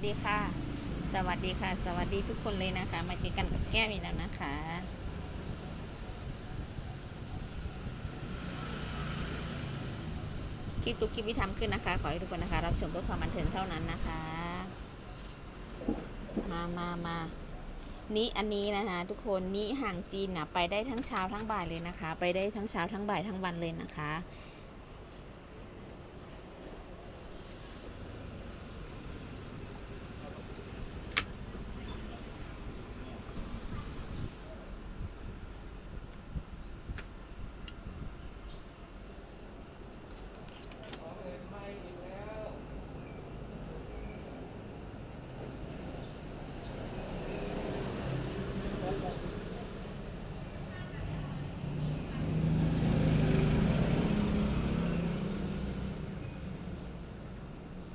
สวัสดีค่ะ สวัสดีค่ะ สวัสดีทุกคนเลยนะคะ มาเจอกันกับแก้มอีกแล้วนะคะ คลิปทุกคลิปที่ทำขึ้นนะคะ ขอให้ทุกคนนะคะ รับชมเพื่อความบันเทิงเท่านั้นนะคะ มามามานี่อันนี้นะคะทุกคนนี่ห่างจีนนะไปได้ทั้งเช้าทั้งบ่ายเลยนะคะ ไปได้ทั้งเช้าทั้งบ่ายทั้งวันเลยนะคะ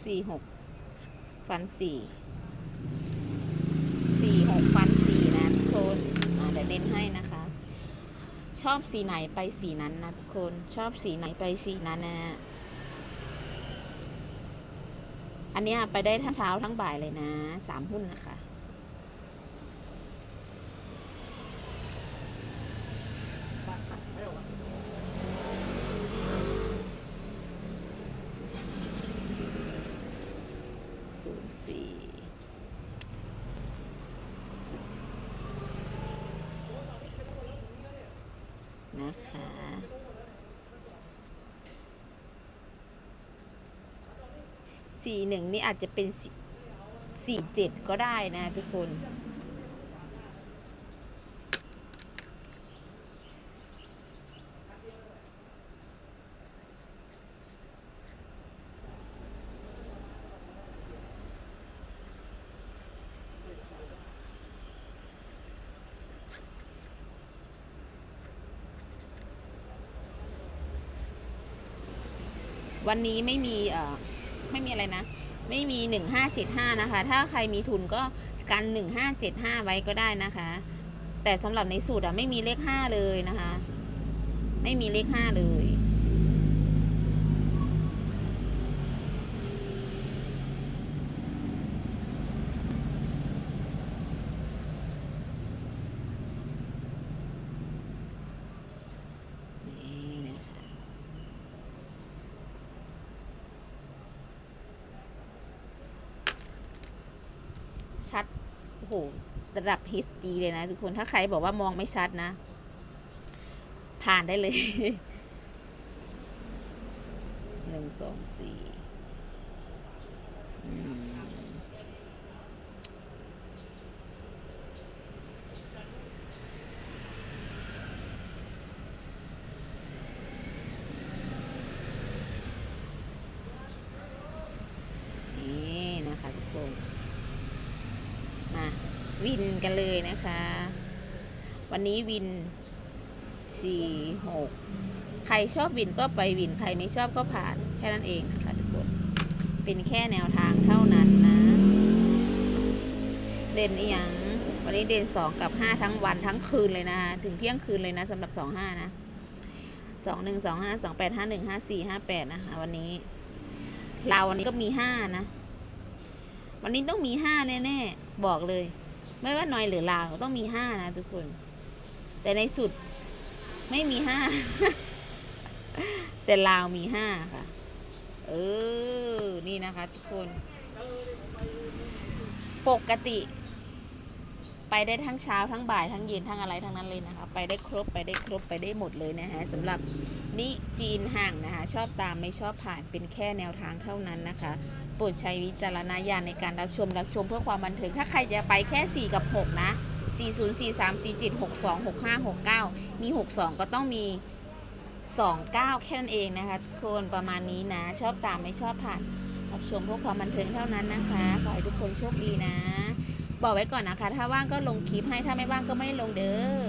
สี่หกฟันสี่สี่หกฟันสี่นะทุกคนเดี๋ยวเน้นให้นะคะ ชอบสีไหนไปสีนั้นนะทุกคนชอบสีไหนไปสีนั้นนะอันนี้ไปได้ทั้งเช้าทั้งบ่ายเลยนะสามหุ้นนะคะ ศูนย์สี่นะคะสี่หนึ่งนี่อาจจะเป็นสี่เจ็ดก็ได้นะทุกคน วันนี้ไม่มีเอ่อไม่มีอะไรนะ ไม่มี 1575 นะคะ ถ้าใครมีทุนก็กัน 1575 ไว้ก็ได้นะคะ แต่สำหรับในสูตรอะไม่มีเลข 5 เลยนะคะ ไม่มีเลข 5 เลย นี่นะคะ ชัดโอ้โหระดับ HD เลยนะทุกคนถ้าใครบอกว่ามองไม่ชัดนะ ผ่านได้เลยหนึ่งสองสี่อืมนี่นะคะทุกคน มา วินกันเลยนะคะ วันนี้วินสี่หกใครชอบวินก็ไปวินใครไม่ชอบก็ผ่านแค่นั้นเองนะคะทุกคน เป็นแค่แนวทางเท่านั้นนะ เด่นอีหยังวันนี้เด่นสองกับห้าทั้งวันทั้งคืนเลยนะคะถึงเที่ยงคืนเลยนะสำหรับสองห้านะสองหนึ่งสองห้าสองแปดห้าหนึ่งห้าสี่ห้าแปดนะคะ วันนี้เราวันนี้ก็มีห้านะ วันนี้ต้องมีห้าแน่ ๆ บอกเลย ไม่ว่าน้อยหรือลาวต้องมีห้านะทุกคน แต่ในสุดไม่มีห้า แต่ลาวมีห้าค่ะ เออ นี่นะคะทุกคน ปกติ ไปได้ทั้งเช้าทั้งบ่ายทั้งเย็นทั้งอะไรทั้งนั้นเลยนะคะ ไปได้ครบไปได้ครบไปได้หมดเลยนะคะสำหรับนิจีนห่างนะคะ ชอบตามไม่ชอบผ่านเป็นแค่แนวทางเท่านั้นนะคะ โปรดใช้วิจารณญาณในการรับชมรับชมเพื่อความบันเทิง ถ้าใครจะไปแค่ 4 กับ 6 นะ 4 0 4 3 4 7 6 2 6 5 6 9 มี 62 ก็ต้องมี 29 แค่นั้นเองนะคะทุกคนประมาณนี้นะ ชอบตามไม่ชอบผ่าน รับชมเพื่อความบันเทิงเท่านั้นนะคะขอให้ทุกคนโชคดีนะ บอกไว้ก่อนนะคะ ถ้าว่างก็ลงคลิปให้ถ้าไม่ว่างก็ไม่ได้ลงเด้อ